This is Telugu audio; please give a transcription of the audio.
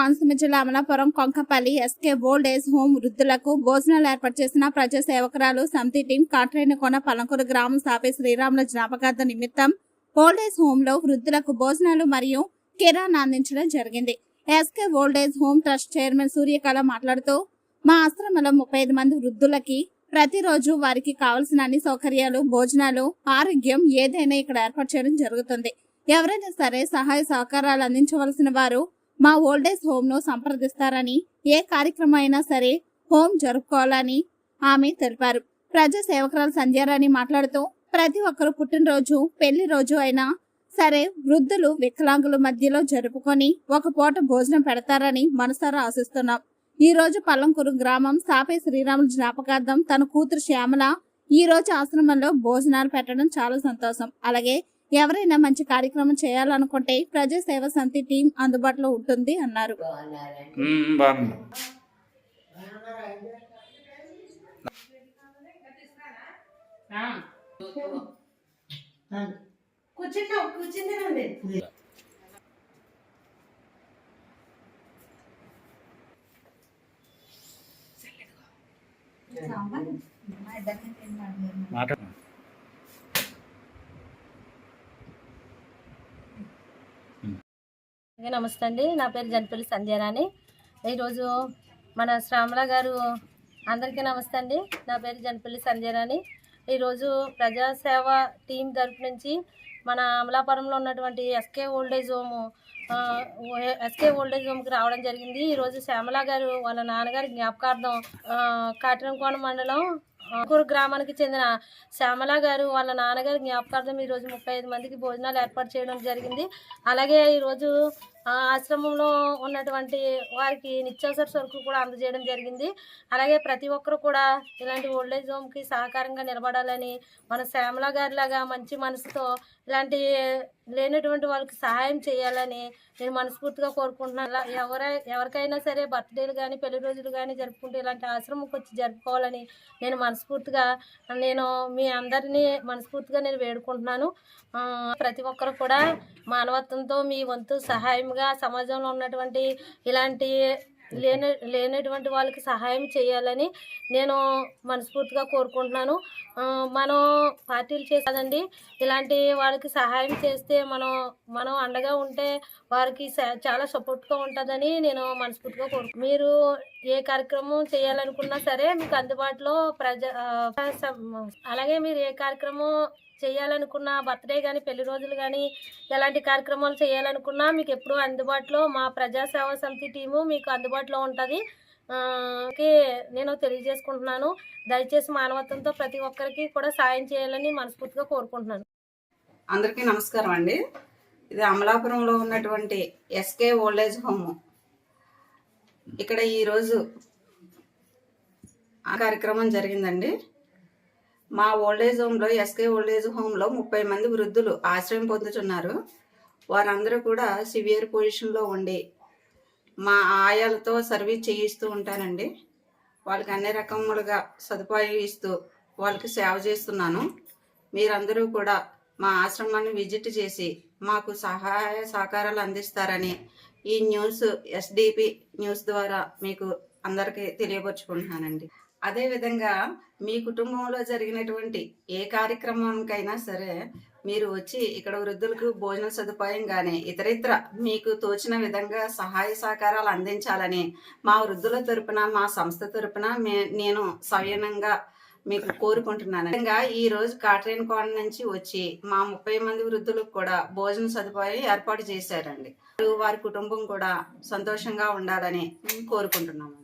కోనసీమ జిల్లా Amalapuram Konkapalli SK old age home వృద్ధులకు భోజనాలు ఏర్పాటు చేసిన ప్రజా సేవకురాలు సమితి టీం కాట్రేనికొండ పలంకూరు గ్రామం సాపే శ్రీరాముల జ్ఞాపకార్థ నిమిత్తం ఓల్డ్ ఏజ్ హోమ్లో వృద్ధులకు భోజనాలు మరియు కిరాణా అందించడం జరిగింది. SK old age home trust chairman Suryakala మాట్లాడుతూ మా ఆశ్రమంలో ముప్పై ఐదు మంది వృద్ధులకి ప్రతిరోజు వారికి కావలసిన అన్ని సౌకర్యాలు భోజనాలు ఆరోగ్యం ఏదైనా ఇక్కడ ఏర్పాటు చేయడం జరుగుతుంది. ఎవరైనా సరే సహాయ సహకారాలు అందించవలసిన వారు మా ఓల్డేజ్ హోమ్ను సంప్రదిస్తారని ఏ కార్యక్రమం అయినా సరే హోమ్ జరుపుకోవాలని ఆమె తెలిపారు. ప్రజా సేవకురాలు సంధ్యారాణి మాట్లాడుతూ ప్రతి ఒక్కరు పుట్టినరోజు పెళ్ళి రోజు అయినా సరే వృద్ధులు వికలాంగుల మధ్యలో జరుపుకొని ఒక పూట భోజనం పెడతారని మనసారా ఆశిస్తున్నాం. ఈ రోజు పల్లంకూరు గ్రామం సాపే శ్రీరాముల జ్ఞాపకార్థం తన కూతురు శ్యామల ఈ రోజు ఆశ్రమంలో భోజనాలు పెట్టడం చాలా సంతోషం. అలాగే ఎవరైనా మంచి కార్యక్రమం చేయాలనుకుంటే ప్రజా సేవ సమితి టీం అందుబాటులో ఉంటుంది అన్నారు. మాట్లాడు. నమస్తే అండి. నా పేరు జనపల్లి సంధ్యారాణి. ఈరోజు మన శ్రామల గారు అందరికీ నమస్తే అండి. నా పేరు జనపల్లి సంధ్యారాణి. ఈరోజు ప్రజాసేవ టీం తరపు నుంచి మన అమలాపురంలో ఉన్నటువంటి SK old age home SK old age హోమ్కి రావడం జరిగింది. ఈరోజు శ్యామల గారు వాళ్ళ నాన్నగారి జ్ఞాపకార్థం ఆ, కాటరంకోణ మండలం కూరు గ్రామానికి చెందిన శ్యామల గారు వాళ్ళ నాన్నగారి జ్ఞాపకార్థం ఈరోజు ముప్పై ఐదు మందికి భోజనాలు ఏర్పాటు చేయడం జరిగింది. అలాగే ఈరోజు ఆశ్రమంలో ఉన్నటువంటి వారికి నిత్యావసర సరుకులు కూడా అందజేయడం జరిగింది. అలాగే ప్రతి ఒక్కరు కూడా ఇలాంటి ఓల్డేజ్ హోమ్కి సహకారంగా నిలబడాలని మన శ్యామల గారిలాగా మంచి మనసుతో ఇలాంటి లేనటువంటి వాళ్ళకి సహాయం చేయాలని నేను మనస్ఫూర్తిగా కోరుకుంటున్నాను ఇలా ఎవరై ఎవరికైనా సరే బర్త్డేలు కానీ పెళ్ళి రోజులు కానీ జరుపుకుంటే ఇలాంటి ఆశ్రమంకి వచ్చి జరుపుకోవాలని నేను మనస్ఫూర్తిగా నేను మీ అందరినీ మనస్ఫూర్తిగా నేను వేడుకుంటున్నాను. ప్రతి ఒక్కరు కూడా మానవత్వంతో మీ వంతు సహాయంగా సమాజంలో ఉన్నటువంటి ఇలాంటి లేని లేనటువంటి వాళ్ళకి సహాయం చేయాలని నేను మనస్ఫూర్తిగా కోరుకుంటున్నాను. మనం పార్టీలు చేసేదండి ఇలాంటి వాళ్ళకి సహాయం చేస్తే మనం మనం అండగా ఉంటే వారికి స- చాలా సపోర్ట్గా ఉంటుందని నేను మనస్ఫూర్తిగా కోరుకు మీరు ఏ కార్యక్రమం చేయాలనుకున్నా సరే మీకు అందుబాటులో ప్రజ అలాగే మీరు ఏ కార్యక్రమం చేయాలనుకున్న బర్త్డే కానీ పెళ్ళి రోజులు కానీ ఎలాంటి కార్యక్రమాలు చేయాలనుకున్నా మీకు ఎప్పుడూ అందుబాటులో మా ప్రజాసేవా సమితి టీము మీకు అందుబాటులో ఉంటుంది. కి నేను తెలియజేసుకుంటున్నాను. దయచేసి మానవత్వంతో ప్రతి ఒక్కరికి కూడా సాయం చేయాలని మనస్ఫూర్తిగా కోరుకుంటున్నాను. అందరికీ నమస్కారం అండి. ఇది అమలాపురంలో ఉన్నటువంటి ఎస్కే ఓల్డేజ్ హోమ్. ఇక్కడ ఈరోజు ఆ కార్యక్రమం జరిగిందండి. మా ఓల్డేజ్ హోమ్లో ఎస్కే ఓల్డేజ్ హోమ్లో ముప్పై మంది వృద్ధులు ఆశ్రయం పొందుతున్నారు. వారందరూ కూడా సివియర్ పొజిషన్లో ఉండి మా ఆయాలతో సర్వీస్ చేయిస్తూ ఉంటానండి. వాళ్ళకి అన్ని రకములుగా సదుపాయం ఇస్తూ వాళ్ళకి సేవ చేస్తున్నాను. మీరందరూ కూడా మా ఆశ్రమాన్ని విజిట్ చేసి మాకు సహాయ సహకారాలు అందిస్తారని ఈ న్యూస్ ఎస్డిపి న్యూస్ ద్వారా మీకు అందరికీ తెలియపరుచుకుంటున్నానండి. అదేవిధంగా మీ కుటుంబంలో జరిగినటువంటి ఏ కార్యక్రమానికైనా సరే మీరు వచ్చి ఇక్కడ వృద్ధులకు భోజన సదుపాయం కానీ ఇతరితర మీకు తోచిన విధంగా సహాయ సహకారాలు అందించాలని మా వృద్ధుల తరపున మా సంస్థ తరపున మే నేను సవినయంగా మీకు కోరుకుంటున్నాను. విధంగా ఈ రోజు కాటరేన్ కోణ నుంచి వచ్చి మా ముప్పై మంది వృద్ధులకు కూడా భోజన సదుపాయం ఏర్పాటు చేశారండి. వారి కుటుంబం కూడా సంతోషంగా ఉండాలని కోరుకుంటున్నాము.